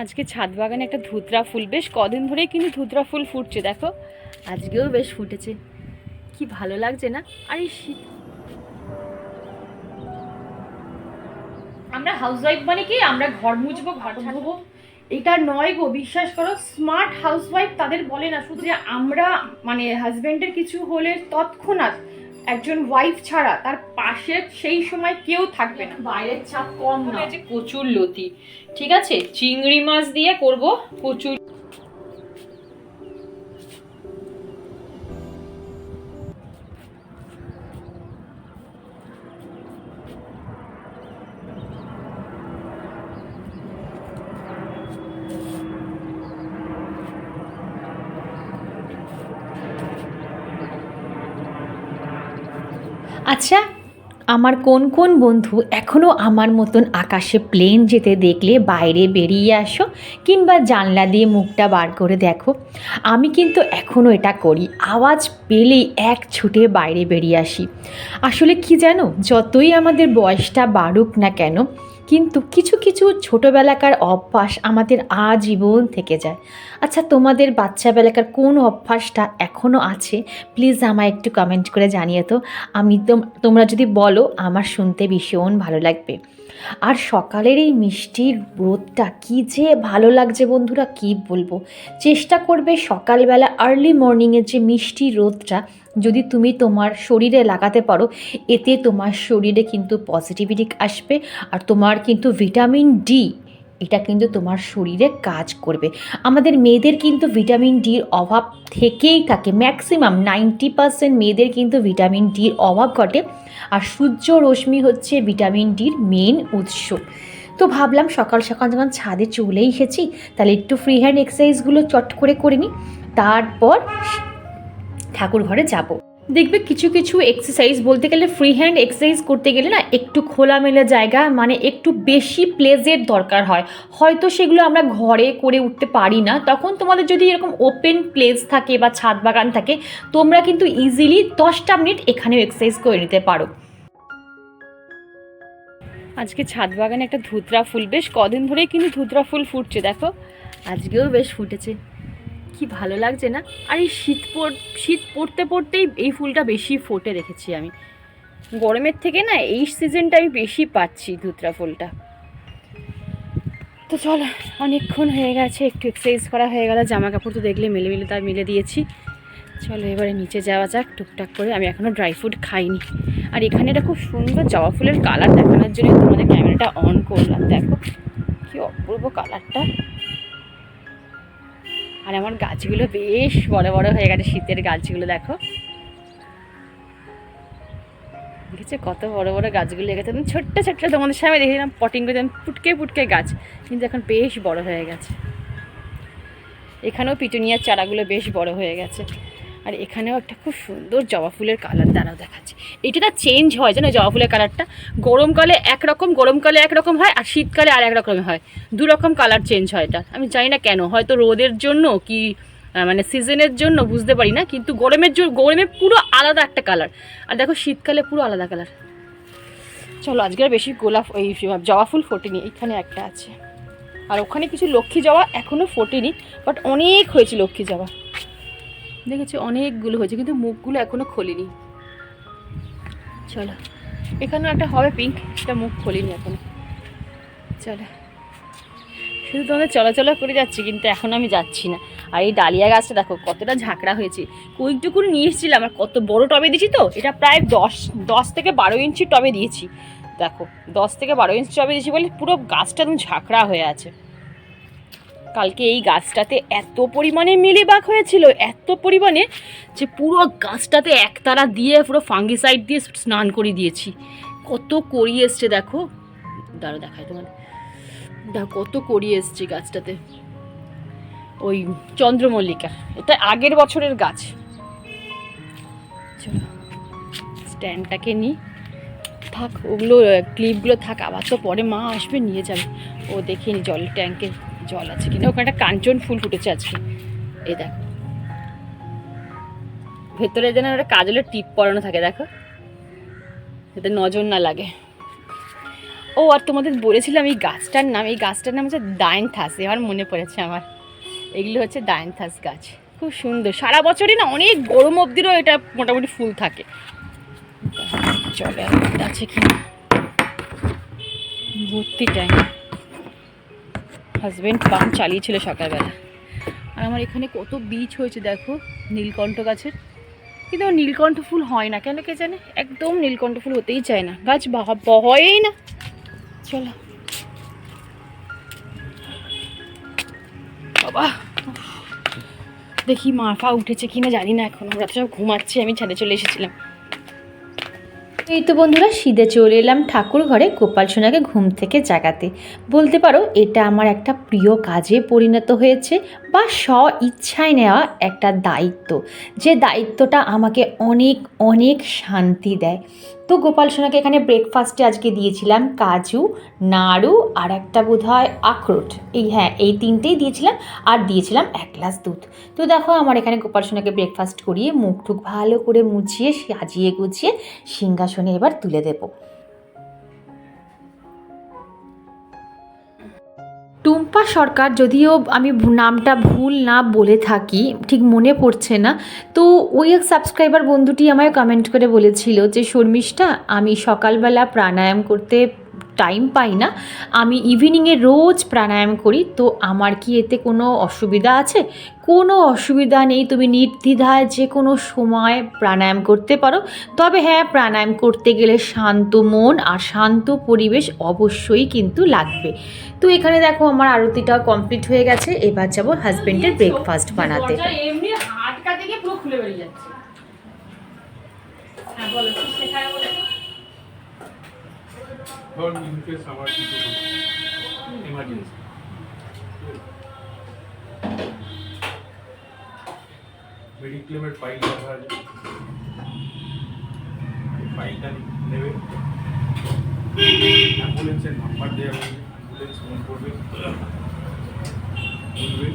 আজকে ছাদ বাগানে একটা ধুতরা ফুল। বেশ কদিন ধরেই কিন্তু ধুতরা ফুল ফুটছে দেখো। আজকেও বেশ ফুটেছে। কি ভালো লাগছে না? আর এই শীত। আমরা হাউসওয়াইফ মানে কি? আমরা ঘর মুছবো ঘর মুছবো এটা নয় গো বিশ্বাস করো স্মার্ট হাউসওয়াইফ তাদের বলে না। শুধু যে আমরা মানে হাজবেন্ডের কিছু হলে তৎক্ষণাৎ একজন ওয়াইফ ছাড়া তার পাশে সেই সময় কেউ থাকবে না। বাইরের চাপ কম না। আছে কচুর লতি। ঠিক আছে? চিংড়ি মাছ দিয়ে করব কচুর আচ্ছা আমার কোন কোন বন্ধু এখনও আমার মতন আকাশে প্লেন যেতে দেখলে বাইরে বেরিয়ে আসো কিংবা জানলা দিয়ে মুখটা বার করে দেখো। আমি কিন্তু এখনও এটা করি। আওয়াজ পেলেই এক ছুটে বাইরে বেরিয়ে আসি। আসলে কি জানো? যতই আমাদের বয়সটা বাড়ুক না কেন কিন্তু কিছু কিছু ছোটোবেলাকার অভ্যাস আমাদের আজীবন থেকে যায়। আচ্ছা তোমাদের বাচ্চাবেলাকার কোন অভ্যাসটা এখনও আছে? প্লিজ আমায় একটু কমেন্ট করে জানিয়ে তো। আমি তোমরা যদি বলো, আমার শুনতে ভীষণ ভালো লাগবে। আর সকালের এই মিষ্টির রোদটা কী যে ভালো লাগছে বন্ধুরা, কী বলব? চেষ্টা করবে সকালবেলা আর্লি মর্নিংয়ের যে মিষ্টি রোদটা, যদি তুমি তোমার শরীরে লাগাতে পারো, এতে তোমার শরীরে কিন্তু পজিটিভিটি আসবে আর তোমার কিন্তু ভিটামিন ডি এটা কিন্তু তোমার শরীরে কাজ করবে। আমাদের মেয়েদের কিন্তু ভিটামিন ডির অভাব থেকেই থাকে। ম্যাক্সিমাম নাইনটি পার্সেন্ট মেয়েদের কিন্তু ভিটামিন ডির অভাব ঘটে। আর সূর্য রশ্মি হচ্ছে ভিটামিন ডির মেন উৎস। তো ভাবলাম সকাল সকাল যখন ছাদে চলে এসেছি, তাহলে একটু ফ্রি হ্যান্ড এক্সারসাইজগুলো চট করে করে নিই। তারপর ঠাকুর ঘরে যাব। দেখবে কিছু কিছু এক্সারসাইজ বলতে গেলে ফ্রি হ্যান্ড এক্সারসাইজ করতে গেলে না একটু খোলামেলা জায়গা মানে একটু বেশি প্লেজের দরকার হয়। হয়তো সেগুলো আমরা ঘরে করে উঠতে পারি না। তখন তোমাদের যদি এরকম ওপেন প্লেস থাকে বা ছাদ বাগান থাকে, তোমরা কিন্তু ইজিলি দশটা মিনিট এখানেও এক্সারসাইজ করে নিতে পারো। আজকে ছাদ বাগানে একটা ধুতরা ফুল, বেশ কদিন ধরেই কিন্তু ধুতরা ফুল ফুটছে, দেখো। আজকেও বেশ ফুটেছে। কি ভালো লাগছে না? আর এই শীত পড়, শীত পড়তে পড়তেই এই ফুলটা বেশি ফোটে রেখেছি আমি। গরমের থেকে না এই সিজনটা আমি বেশি পাচ্ছি ধুতরা ফুলটা। তো চলো, অনেকক্ষণ হয়ে গেছে, একটু এক্সারসাইজ করা হয়ে গেল জামা কাপড় তো দেখলে মেলে মেলে তার মিলে দিয়েছি। চলো এবারে নিচে যাওয়া যাক, টুকটাক করে, আমি এখনও ড্রাই ফ্রুট খাইনি। আর এখানে এটা খুব সুন্দর জবা ফুলের কালার দেখানোর জন্য তোমাদের ক্যামেরাটা অন করলাম। দেখো কি অপূর্ব কালারটা আর আমার গাছগুলো বেশ বড় বড় হয়ে গেছে, শীতের গাছগুলো দেখো। দেখেছ কত বড় বড় গাছগুলো লেগেছে একদম ছোট্ট ছোট্ট তোমাদের সামনে দেখেছিলাম পটিং করে পুটকে পুটকে গাছ, কিন্তু এখন বেশ বড় হয়ে গেছে। এখানেও পিটুনিয়ার চারাগুলো বেশ বড় হয়ে গেছে। আর এখানেও একটা খুব সুন্দর জবা ফুলের কালার দ্বারাও দেখাচ্ছে। এটা না চেঞ্জ হয়, জানো জবা ফুলের কালারটা গরমকালে একরকম গরমকালে একরকম হয় আর শীতকালে আর এক রকম হয়। দু রকম কালার চেঞ্জ হয় এটা। আমি জানি না কেন, হয়তো রোদের জন্য কি মানে সিজনের জন্য বুঝতে পারি না, কিন্তু গরমের জন্য, গরমে পুরো আলাদা একটা কালার আর দেখো শীতকালে পুরো আলাদা কালার চলো আজকে বেশি গোলাপ এই জবা ফুল ফোটেনি, এখানে একটা আছে। আর ওখানে কিছু লক্ষ্মী জবা এখনও ফোটেনি বাট অনেক হয়েছে লক্ষ্মী জবা। দেখেছি অনেকগুলো হয়েছে, কিন্তু মুখগুলো এখনও খোলেনি। চলো এখানেও একটা হবে পিঙ্ক সেটা মুখ খোলেনি এখনও। চলো, শুধু তোমাদের চলাচলা করে যাচ্ছি, কিন্তু এখন আমি যাচ্ছি না। আর এই ডালিয়া গাছটা দেখো, কতটা ঝাঁকড়া হয়েছে। কয়েকটুকুন নিয়ে এসেছিলাম আর কত বড় টবে দিয়েছি তো, এটা প্রায় দশ দশ থেকে বারো ইঞ্চি টবে দিয়েছি। দেখো, দশ থেকে বারো ইঞ্চি টবে দিয়েছি বলে পুরো গাছটা একদম ঝাঁকড়া হয়ে আছে। কালকে এই গাছটাতে এত পরিমাণে মিলিবাগ হয়েছিল, এত পরিমাণে যে পুরো গাছটাতে একতারা দিয়ে পুরো ফাঙ্গিসাইড দিয়ে স্নান করে দিয়েছি। কত করি এসছে দেখো। দাঁড়ো দেখায় তোমার। দেখো কত করি এসছে গাছটাতে। ওই চন্দ্রমল্লিকা এটা আগের বছরের গাছ। স্ট্যান্ডটাকে নিই। থাক, ওগুলো, ক্লিপগুলো থাক, আবার তো পরে মা আসবে, নিয়ে যাবে। ও দেখে নি জলের ট্যাঙ্কে। জল আছে কিনা। ওখানে একটা কাঞ্চন ফুল ফুটেছে আজকে। এই দেখো। ভেতরে যেন একটা কাজলের টিপ পরানো থাকে, দেখো। যাতে নজর না লাগে। ও, আর তোমাদের বলেছিলাম এই গাছটার নাম, এই গাছটার নাম হচ্ছে ডায়নথাস এবার মনে পড়েছে আমার। এগুলো হচ্ছে ডায়নথাস গাছ। খুব সুন্দর। সারা বছরই না, অনেক গরম অবধিরও এটা মোটামুটি ফুল থাকে। চলে আছে কি ভর্তি টাইম হাজব্যান্ড পাম্প চালিয়েছিল সকালবেলা। আর আমার এখানে কত বীজ হয়েছে দেখো, নীলকণ্ঠ গাছের। কিন্তু আমার নীলকণ্ঠ ফুল হয় না, কেন কে জানে? একদম নীলকণ্ঠ ফুল হতেই চায় না। গাছ হয়ই না। চলো। বাবা। দেখি মাফা উঠেছে কিনা জানি না এখন। আমরা তো সব ঘুমাচ্ছি, আমি ছাদে চলে এসেছিলাম। এই তো বন্ধুরা শীতে চলে এলাম ঠাকুর ঘরে গোপাল সোনাকে ঘুম থেকে জাগাতে। বলতে পারো, এটা আমার একটা প্রিয় কাজে পরিণত হয়েছে বা স্ব ইচ্ছায় নেওয়া একটা দায়িত্ব। যে দায়িত্বটা আমাকে অনেক অনেক শান্তি দেয়। তো গোপাল সোনাকে এখানে ব্রেকফাস্টে আজকে দিয়েছিলাম কাজু, নাড়ু আর একটা বোধ হয় আখরোট। এই হ্যাঁ এই তিনটেই দিয়েছিলাম আর দিয়েছিলাম এক গ্লাস দুধ। তো দেখো, আমার এখানে গোপাল সোনাকে ব্রেকফাস্ট করিয়ে মুখ টুক ভালো করে মুছিয়ে, সাজিয়ে গুছিয়ে সিংহাসনে এবার তুলে দেব। টুম্পা সরকার, যদিও আমি নামটা ভুল না বলে থাকি, ঠিক মনে পড়ছে না। তো ওই এক সাবস্ক্রাইবার বন্ধুটি আমায় কমেন্ট করে বলেছিল যে, শর্মিষ্ঠা, আমি সকালবেলা প্রাণায়াম করতে টাইম পাই না। আমি ইভিনিংয়ে রোজ প্রাণায়াম করি। তো আমার কি এতে কোনো অসুবিধা আছে? কোনো অসুবিধা নেই। তুমি নির্দ্বিধায় যে কোনো সময় প্রাণায়াম করতে পারো। তবে হ্যাঁ প্রাণায়াম করতে গেলে শান্ত মন আর শান্ত পরিবেশ অবশ্যই কিন্তু লাগবে। তো এখানে দেখো আমার আরতিটা কমপ্লিট হয়ে গেছে। এবার যাব হাজবেন্ডের ব্রেকফাস্ট বানাতে। খুলে বেরিয়ে যাচ্ছে। হ্যাঁ বলো। কি শেখায় বলো তো? ধর ইনকেস আমার কিছু এমার্জেন্সি মেডিক্লেমের ফাইল দেখা আছে ফাইলটা নেবে। অ্যাম্বুলেন্সের নাম্বার দেওয়া হবে অ্যাম্বুলেন্স ফোন করবে। বলবে,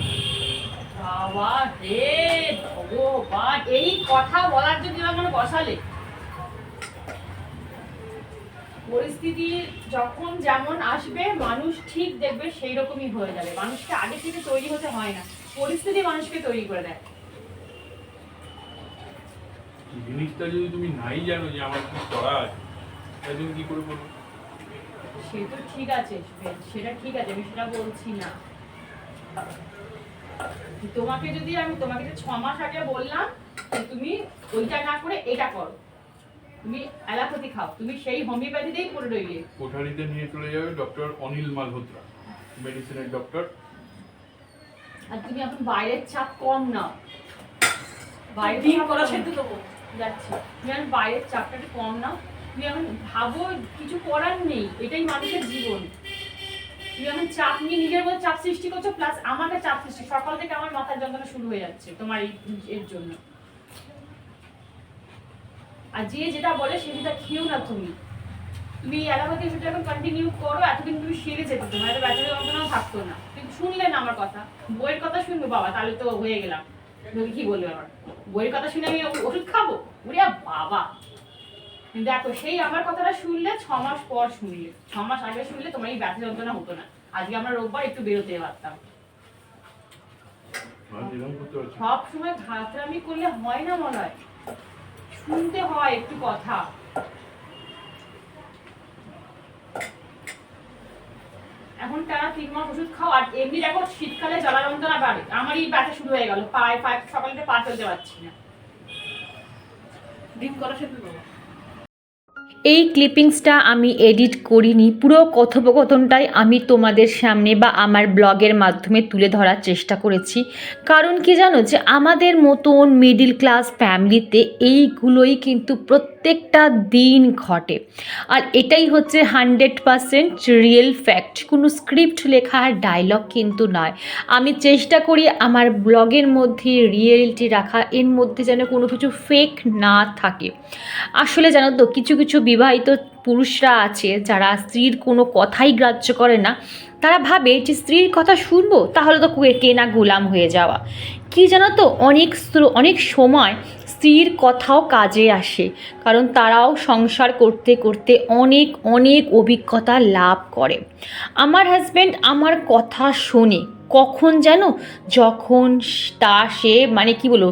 বাবা রে, ভগবান, এই কথা বলার জন্য আমার বসালে পরিস্থিতি যখন যেমন আসবে মানুষ ঠিক দেখবে সেই রকমই হয়ে যাবে। মানুষকে আগে থেকে তৈরি হতে হয় না। পরিস্থিতি মানুষকে তৈরি করে দেয়। জিনিসটা যদি তুমি নাই জানো যে আমার কি করা আছে তাহলে তুমি কি করে বলব সে তো ঠিক আছে সেটা ঠিক আছে আমি সেটা বলছি না। তোমাকে যদি আমি তোমাকে যে ছ মাস আগে বললাম তুমি ওইটা না করে এটা করো। তুমি অ্যালোপ্যাথি খাও তুমি সেই হোমিওপ্যাথিতেই পড়ে রইলে। কোঠারিতে নিয়ে চলে যাবে ডক্টর অনিল মালহোত্রা মেডিসিনের ডক্টর। আর তুমি এখন বাইরের চাপ কম নাও। বাইরের ডিম করা সেদ্ধ দেবো। যাচ্ছি। তুমি এখন বাইরের চাপটা একটু কম নাও। তুমি এখন ভাবো কিছু করার নেই এটাই মানুষের জীবন। তুমি এখন চাপ নিয়ে নিজের মধ্যে চাপ সৃষ্টি করছ প্লাস আমাকে চাপ সৃষ্টি সকাল থেকে আমার মাথার যন্ত্রণা শুরু হয়ে যাচ্ছে তোমার এই এর জন্য। আর যে যেটা বলে সেটা খেয়েও না তুমি। তুমি অ্যালোপ্যাথি ওষুধটা এখন কন্টিনিউ করো এতদিন তুমি সেরে যেত তোমার এত ব্যথার যন্ত্রণাও থাকতো না। তুমি শুনলে না আমার কথা। বইয়ের কথা শুনবে বাবা তাহলে তো হয়ে গেলাম। তুমি কি বলবে আবার? বইয়ের কথা শুনে আমি ওষুধ খাব? ওরে বাবা। দেখো সেই আমার কথাটা শুনলে ছ মাস পর শুনলে। ছ মাস আগে শুনলে তোমার এই ব্যথা যন্ত্রণা হতো না। আজকে আমরা রোববার একটু বেরোতে পারতাম। সব সময় ঘাতরামি করলে হয় না মনে হয়? শুনতে হয় একটু কথা। এখন তারা তিন মাস ওষুধ খাও, আর এমনি দেখো শীতকালে জ্বালা যন্ত্রণা বাড়ে। আমারই ব্যথা শুরু হয়ে গেল। পায়ে পায়ে সকালে পা চলতে পারছি না। ডিম করা সেদ্ধ এই ক্লিপিংসটা আমি এডিট করিনি। পুরো কথোপকথনটাই আমি তোমাদের সামনে বা আমার ব্লগের মাধ্যমে তুলে ধরার চেষ্টা করেছি। কারণ কি জানো যে আমাদের মতন মিডিল ক্লাস ফ্যামিলিতে এইগুলোই কিন্তু প্রত্যেকটা দিন ঘটে। আর এটাই হচ্ছে হান্ড্রেড পারসেন্ট রিয়েল ফ্যাক্ট কোনো স্ক্রিপ্ট লেখা ডায়লগ কিন্তু নয়। আমি চেষ্টা করি আমার ব্লগের মধ্যে রিয়েলিটি রাখা, এর মধ্যে যেন কোনো কিছু ফেক না থাকে। আসলে জানো তো, কিছু কিছু বিবাহিত পুরুষরা আছে, যারা স্ত্রীর কোনো কথাই গ্রাহ্য করে না, তারা ভাবে যে স্ত্রীর কথা শুনব, তাহলে তো কে- না গোলাম হয়ে যাওয়া। কি জানো তো, অনেক অনেক সময় স্ত্রীর কথাও কাজে আসে, কারণ তারাও সংসার করতে করতে অনেক অনেক অভিজ্ঞতা লাভ করে। আমার হাজব্যান্ড আমার কথা শোনে কখন যেন যখন তা সে মানে কি বলব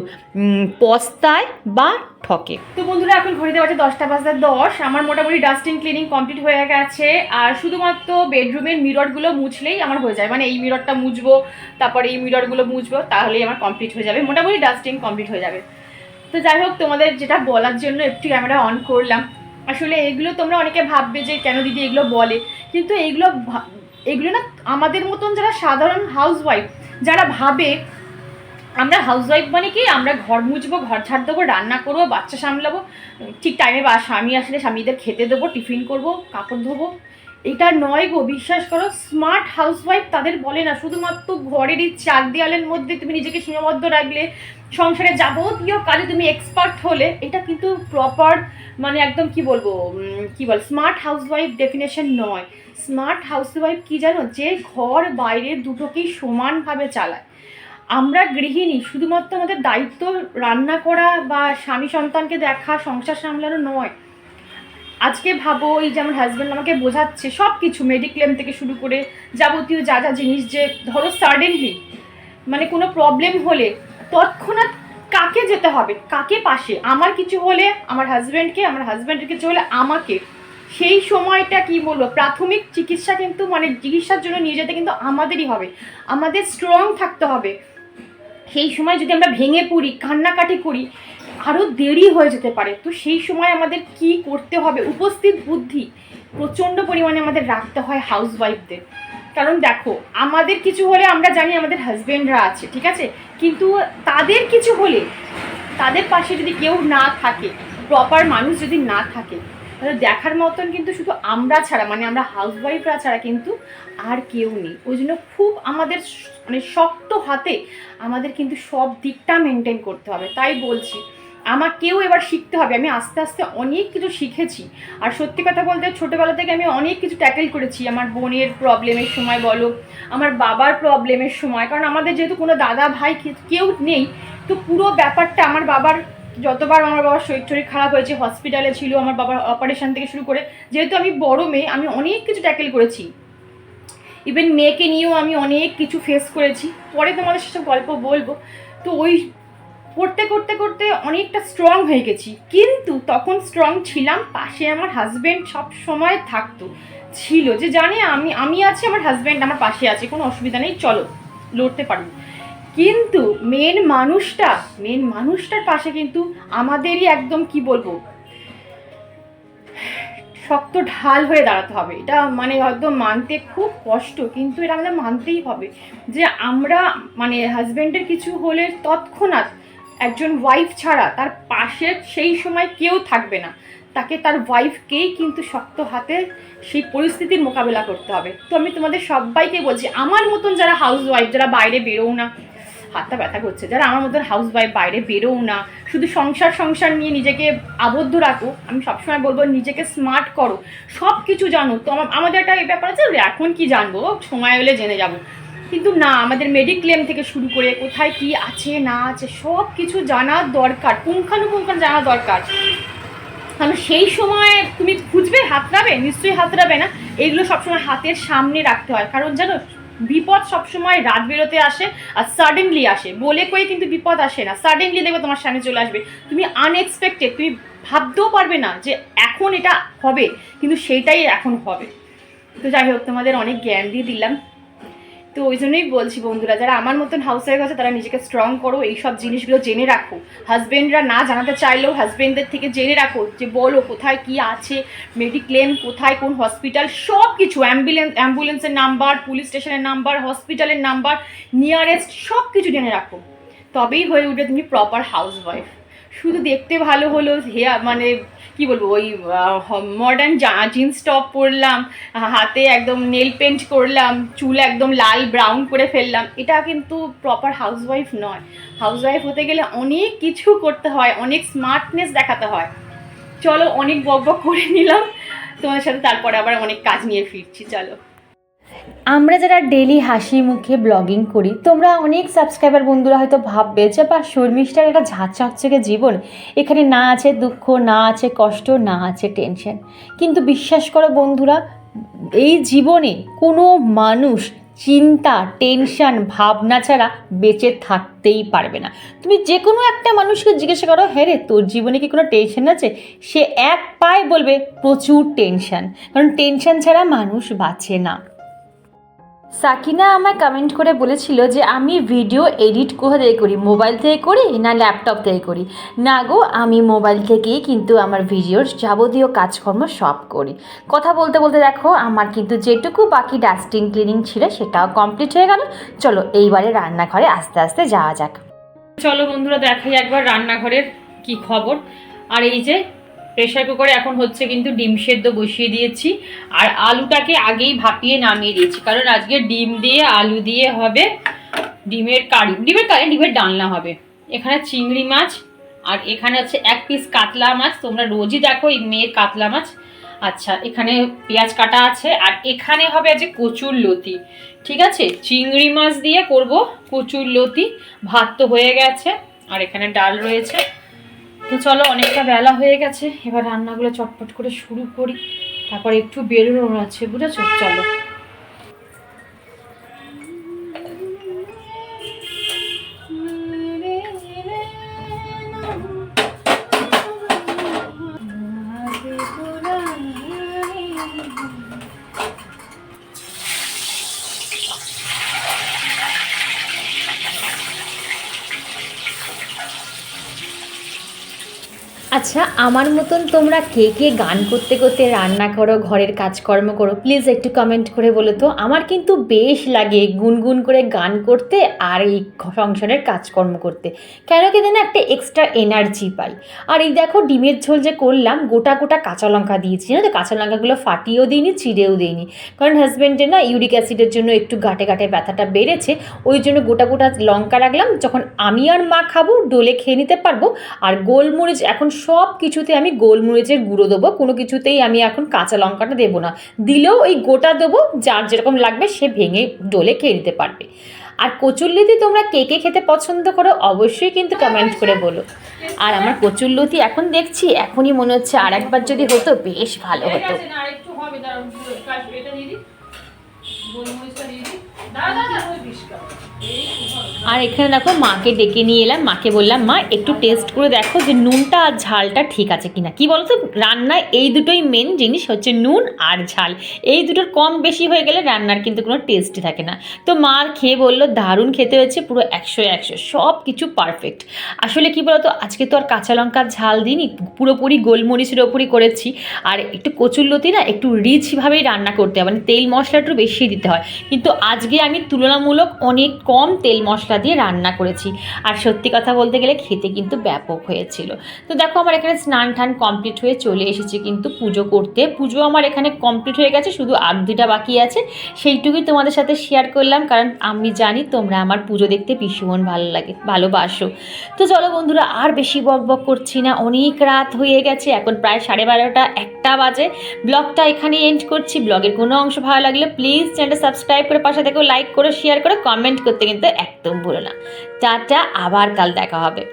পস্তায় বা ঠকে। তো বন্ধুরা, এখন ঘড়িতে বাজে দশটা বাজতে দশ। আমার মোটামুটি ডাস্টিং ক্লিনিং কমপ্লিট হয়ে গেছে। আর শুধুমাত্র বেডরুমের মিররগুলো মুছলেই আমার হয়ে যায়। মানে এই মিররটা মুছবো, তারপরে এই মিররগুলো মুছবো, তাহলেই আমার কমপ্লিট হয়ে যাবে। মোটামুটি ডাস্টিং কমপ্লিট হয়ে যাবে। তো যাই হোক, তোমাদের যেটা বলার জন্য একটু ক্যামেরা অন করলাম। আসলে এগুলো তোমরা অনেকে ভাববে যে কেন দিদি এগুলো বলে? কিন্তু এগুলো এগুলো না আমাদের মতন যারা সাধারণ হাউসওয়াইফ যারা ভাবে আমরা হাউসওয়াইফ মানে কি? আমরা ঘর মুছবো, ঘর ঝাড় দেবো, রান্না করব, বাচ্চা সামলাবো, ঠিক টাইমে বা, স্বামী আসলে স্বামীদের খেতে দেবো, টিফিন করব, কাপড় ধোবো এটা নয় গো, বিশ্বাস করো স্মার্ট হাউসওয়াইফ তাদের বলে না। শুধুমাত্র ঘরের এই চার দেওয়ালের মধ্যে তুমি নিজেকে সীমাবদ্ধ রাখলে, সংসারে যাবতীয় কাজে তুমি এক্সপার্ট হলে, এটা কিন্তু প্রপার মানে একদম কি বলব কি বল স্মার্ট হাউসওয়াইফ ডেফিনেশন নয়। স্মার্ট হাউসওয়াইফ কি জানো? যে ঘর বাইরে দুটোকেই সমানভাবে চালায়। আমরা গৃহিণী, শুধুমাত্র আমাদের দায়িত্ব রান্না করা বা স্বামী সন্তানকে দেখা, সংসার সামলানো নয়। আজকে ভাবো, এই যে আমার হাজব্যান্ড আমাকে বোঝাচ্ছে সব কিছু মেডিক্লেম থেকে শুরু করে যাবতীয় যা যা জিনিস যে ধরো সাডেনলি মানে কোনো প্রবলেম হলে তৎক্ষণাৎ কাকে যেতে হবে, কাকে পাশে? আমার কিছু হলে আমার হাজব্যান্ডকে আমার হাজব্যান্ডের কিছু হলে আমাকে। সেই সময়টা কি বলব? প্রাথমিক চিকিৎসা কিন্তু মানে চিকিৎসার জন্য নিয়ে যেতে কিন্তু আমাদেরই হবে। আমাদের স্ট্রং থাকতে হবে। সেই সময় যদি আমরা ভেঙে পড়ি, কান্নাকাটি করি আরও দেরি হয়ে যেতে পারে। তো সেই সময় আমাদের কি করতে হবে? উপস্থিত বুদ্ধি প্রচণ্ড পরিমাণে আমাদের রাখতে হয় হাউস ওয়াইফদের কারণ দেখো, আমাদের কিছু হলে আমরা জানি আমাদের হাজব্যান্ডরা আছে, ঠিক আছে? কিন্তু তাদের কিছু হলে, তাদের পাশে যদি কেউ না থাকে প্রপার মানুষ যদি না থাকে, তাহলে দেখার মতন কিন্তু শুধু আমরা ছাড়া মানে আমরা হাউস ওয়াইফরা ছাড়া কিন্তু আর কেউ নেই। ওই জন্য খুব আমাদের মানে শক্ত হাতে আমাদের কিন্তু সব দিকটা মেনটেন করতে হবে। তাই বলছি আমাকেও এবার শিখতে হবে। আমি আস্তে আস্তে অনেক কিছু শিখেছি। আর সত্যি কথা বলতে ছোটোবেলা থেকে আমি অনেক কিছু ট্যাকেল করেছি। আমার বোনের প্রবলেমের সময় বলো, আমার বাবার প্রবলেমের সময়। কারণ আমাদের যেহেতু কোনো দাদা ভাই কেউ নেই, তো পুরো ব্যাপারটা আমার বাবার, যতবার আমার বাবার শরীর শরীর খারাপ হয়েছে হসপিটালে ছিল, আমার বাবার অপারেশন থেকে শুরু করে, যেহেতু আমি বড় মেয়ে, আমি অনেক কিছু ট্যাকেল করেছি। ইভেন মেয়েকে নিয়েও আমি অনেক কিছু ফেস করেছি। পরে তোমাদের সেসব গল্প বলব। তো ওই করতে করতে করতে অনেকটা স্ট্রং হয়ে গেছি। কিন্তু তখন স্ট্রং ছিলাম, পাশে আমার হাজব্যান্ড সব সময় থাকতো, ছিল যে জানে আমি আমি আছি, আমার হাজব্যান্ড আমার পাশে আছে, কোনো অসুবিধা নেই, চলো, লড়তে পারব কিন্তু মেন মানুষটা মেন মানুষটার পাশে কিন্তু আমাদেরই একদম কি বলব, শক্ত ঢাল হয়ে দাঁড়াতে হবে। এটা মানে একদম মানতে খুব কষ্ট, কিন্তু এটা আমাদের মানতেই হবে যে আমরা মানে হাজব্যান্ডের কিছু হলে তৎক্ষণাৎ একজন ওয়াইফ ছাড়া তার পাশে সেই সময় কেউ থাকবে না। তাকে তার ওয়াইফকেই কিন্তু শক্ত হাতে সেই পরিস্থিতির মোকাবেলা করতে হবে। তো আমি তোমাদের সবাইকে বলছি, আমার মতন যারা হাউস ওয়াইফ যারা বাইরে বেরোও না, হাতটা ব্যথা করছে, যারা আমার মতন হাউস ওয়াইফ বাইরে বেরোও না, শুধু সংসার সংসার নিয়ে নিজেকে আবদ্ধ রাখো, আমি সবসময় বলব নিজেকে স্মার্ট করো সব কিছু জানো। তো আমাদের একটা এই ব্যাপার আছে এখন কি জানব? সময় হলে জেনে যাব। কিন্তু না, আমাদের মেডিক্লেম থেকে শুরু করে কোথায় কি আছে, না আছে সব কিছু জানার দরকার, পুঙ্খানুপুঙ্খান জানা দরকার। কারণ সেই সময় তুমি খুঁজবে, হাতড়াবে, নিশ্চয়ই হাতড়াবে না, এগুলো সবসময় হাতের সামনে রাখতে হয়। কারণ জানো, বিপদ সবসময় রাত বেরোতে আসে আর সাডেনলি আসে। বলে কয়ে কিন্তু বিপদ আসে না। সাডেনলি দেখবে তোমার সামনে চলে আসবে। তুমি আনএক্সপেক্টেড তুমি ভাবতেও পারবে না যে এখন এটা হবে, কিন্তু সেইটাই এখন হবে। তো যাই হোক, তোমাদের অনেক জ্ঞান দিয়ে দিলাম। তো ওই জন্যই বলছি বন্ধুরা, যারা আমার মতন হাউস ওয়াইফ আছে, তারা নিজেকে স্ট্রং করো এই সব জিনিসগুলো জেনে রাখো। হাজব্যান্ডরা না জানাতে চাইলেও হাজবেন্ডদের থেকে জেনে রাখো যে বলো কোথায় কি আছে মেডিক্লেম কোথায়, কোন হসপিটাল সব কিছু অ্যাম্বুলেন্স অ্যাম্বুলেন্সের নাম্বার পুলিশ স্টেশনের নাম্বার হসপিটালের নাম্বার নিয়ারেস্ট সব কিছু জেনে রাখো। তবেই হয়ে উঠবে তুমি প্রপার হাউস ওয়াইফ শুধু দেখতে ভালো হলো হেয়ার মানে কি বলব, ওই মডার্ন জিন্স টপ পরলাম, হাতে একদম নেল পেন্ট করলাম, চুল একদম লাল ব্রাউন করে ফেললাম, এটা কিন্তু প্রপার হাউসওয়াইফ নয়। হাউসওয়াইফ হতে গেলে অনেক কিছু করতে হয়, অনেক স্মার্টনেস দেখাতে হয়। চলো, অনেক বক করে নিলাম। তোমার সাথে তারপরে আবার অনেক কাজ নিয়ে ফিরছি, চলো। আমরা যারা ডেলি হাসি মুখে ব্লগিং করি, তোমরা অনেক সাবস্ক্রাইবার বন্ধুরা হয়তো ভাববে যে বা শর্মিষ্ঠার একটা ঝাঁ চকচকে জীবন। এখানে না আছে দুঃখ, না আছে কষ্ট, না আছে টেনশন কিন্তু বিশ্বাস করো বন্ধুরা, এই জীবনে কোনো মানুষ চিন্তা টেনশন ভাবনা ছাড়া বেঁচে থাকতেই পারবে না। তুমি যে কোনো একটা মানুষকে জিজ্ঞাসা করো হ্যাঁ রে, তোর জীবনে কি কোনো টেনশন আছে? সে এক পায়ে বলবে, প্রচুর টেনশন কারণ টেনশন ছাড়া মানুষ বাঁচে না। সাকিনা আমায় কমেন্ট করে বলেছিল যে, আমি ভিডিও এডিট কোথা থেকে করি? মোবাইল থেকে করি না ল্যাপটপ থেকে করি? না গো, আমি মোবাইল থেকেই কিন্তু আমার ভিডিওর যাবতীয় কাজকর্ম সব করি। কথা বলতে বলতে দেখো, আমার কিন্তু যেটুকু বাকি ডাস্টিং ক্লিনিং ছিল সেটাও কমপ্লিট হয়ে গেল। চলো এইবারে রান্নাঘরে আস্তে আস্তে যাওয়া যাক। চলো বন্ধুরা, দেখাই একবার রান্নাঘরের কি খবর। আর এই যে প্রেশার কুকারে এখন হচ্ছে কিন্তু ডিম সেদ্ধ বসিয়ে দিয়েছি। আর আলুটাকে আগেই ভাপিয়ে নামিয়ে দিয়েছি। কারণ আজকে ডিম দিয়ে আলু দিয়ে হবে ডিমের কারি ডিমের কারি, ডিমের ডালনা হবে। এখানে চিংড়ি মাছ আর এখানে হচ্ছে এক পিস কাতলা মাছ। তোমরা রোজই দেখো এই মেয়ের কাতলা মাছ। আচ্ছা এখানে পেঁয়াজ কাটা আছে। আর এখানে হবে আজকে কচুর লতি। ঠিক আছে? চিংড়ি মাছ দিয়ে করব কচুর লতি। ভাত তো হয়ে গেছে। আর এখানে ডাল রয়েছে। তো চলো, অনেকটা বেলা হয়ে গেছে। এবার রান্নাগুলো চটপট করে শুরু করি। তারপর একটু বেরোনো আছে, বুঝেছ? চলো। আচ্ছা আমার মতন তোমরা কে কে গান করতে করতে রান্না করো, ঘরের কাজকর্ম করো প্লিজ একটু কমেন্ট করে বলো তো। আমার কিন্তু বেশ লাগে গুনগুন করে গান করতে আর এই সংসারের কাজকর্ম করতে। কেন কি না একটা এক্সট্রা এনার্জি পাই। আর এই দেখো ডিমের ঝোল যে করলাম, গোটা গোটা কাঁচা লঙ্কা দিয়েছি। না তো, কাঁচা লঙ্কাগুলো ফাটিয়েও দিইনি, চিড়েও দিইনি। কারণ হাজব্যান্ডের না ইউরিক অ্যাসিডের জন্য একটু গাটে গাটে ব্যথাটা বেড়েছে। ওই জন্য গোটা গোটা লঙ্কা রাখলাম। যখন আমি আর মা খাব, ডোলে খেয়ে নিতে পারব। আর গোলমরিচ এখন সব কিছুতে আমি গোলমরিচের গুঁড়ো দেবো কোনো কিছুতেই আমি এখন কাঁচা লঙ্কাটা দেবো না। দিলেও ওই গোটা দেবো যার যেরকম লাগবে সে ভেঙে ডোলে খেয়ে নিতে পারবে। আর কচুরলতি তোমরা কে কে খেতে পছন্দ করো অবশ্যই কিন্তু কমেন্ট করে বলো। আর আমার কচুরলতি এখন দেখছি এখনই মনে হচ্ছে আর একবার যদি হতো বেশ ভালো হতো। গোলমরিচটা দিয়ে দিই। দাঁড়া দাঁড়া আর এখানে দেখো মাকে ডেকে নিয়ে এলাম। মাকে বললাম, মা, একটু টেস্ট করে দেখো যে নুনটা আর ঝালটা ঠিক আছে কিনা। কি বলো তো রান্নায় এই দুটোই মেন জিনিস হচ্ছে নুন আর ঝাল। এই দুটোর কম বেশি হয়ে গেলে রান্নার কিন্তু কোনো টেস্ট থাকে না। তো মা খেয়ে বলল, দারুণ খেতে হয়েছে, পুরো একশো একশো, সব কিছু পারফেক্ট আসলে কি বলতো? আজকে তো আর কাঁচা লঙ্কার ঝাল দিইনি, পুরোপুরি গোলমরিচের ওপরই করেছি। আর একটু কচুরলতি না, একটু রিচভাবেই রান্না করতে হয় মানে তেল মশলা একটু বেশি দিতে হয়। কিন্তু আজকে আমি তুলনামূলক অনেক কম তেল মশলা দিয়ে রান্না করেছি। আর সত্যি কথা বলতে গেলে খেতে কিন্তু ব্যাপক হয়েছিল। তো দেখো আমার এখানে স্নান টান কমপ্লিট হয়ে চলে এসেছি কিন্তু পুজো করতে। পুজো আমার এখানে কমপ্লিট হয়ে গেছে, শুধু আরতিটা বাকি আছে। সেইটুকুই তোমাদের সাথে শেয়ার করলাম, কারণ আমি জানি তোমরা আমার পুজো দেখতে ভীষণ ভালো লাগে, ভালোবাসো। তো চলো বন্ধুরা, আর বেশি বক বক করছি না, অনেক রাত হয়ে গেছে, এখন প্রায় সাড়ে বারোটা, একটা বাজে। ব্লগটা এখানে এন্ড করছি, ব্লগের কোনো অংশ ভালো লাগলে প্লিজ চ্যানেলটা সাবস্ক্রাইব করে পাশে দেখো লাইক করো শেয়ার করো কমেন্ট করতে কিন্তু একদম ভুলো না। টাটা আবার কাল দেখা হবে।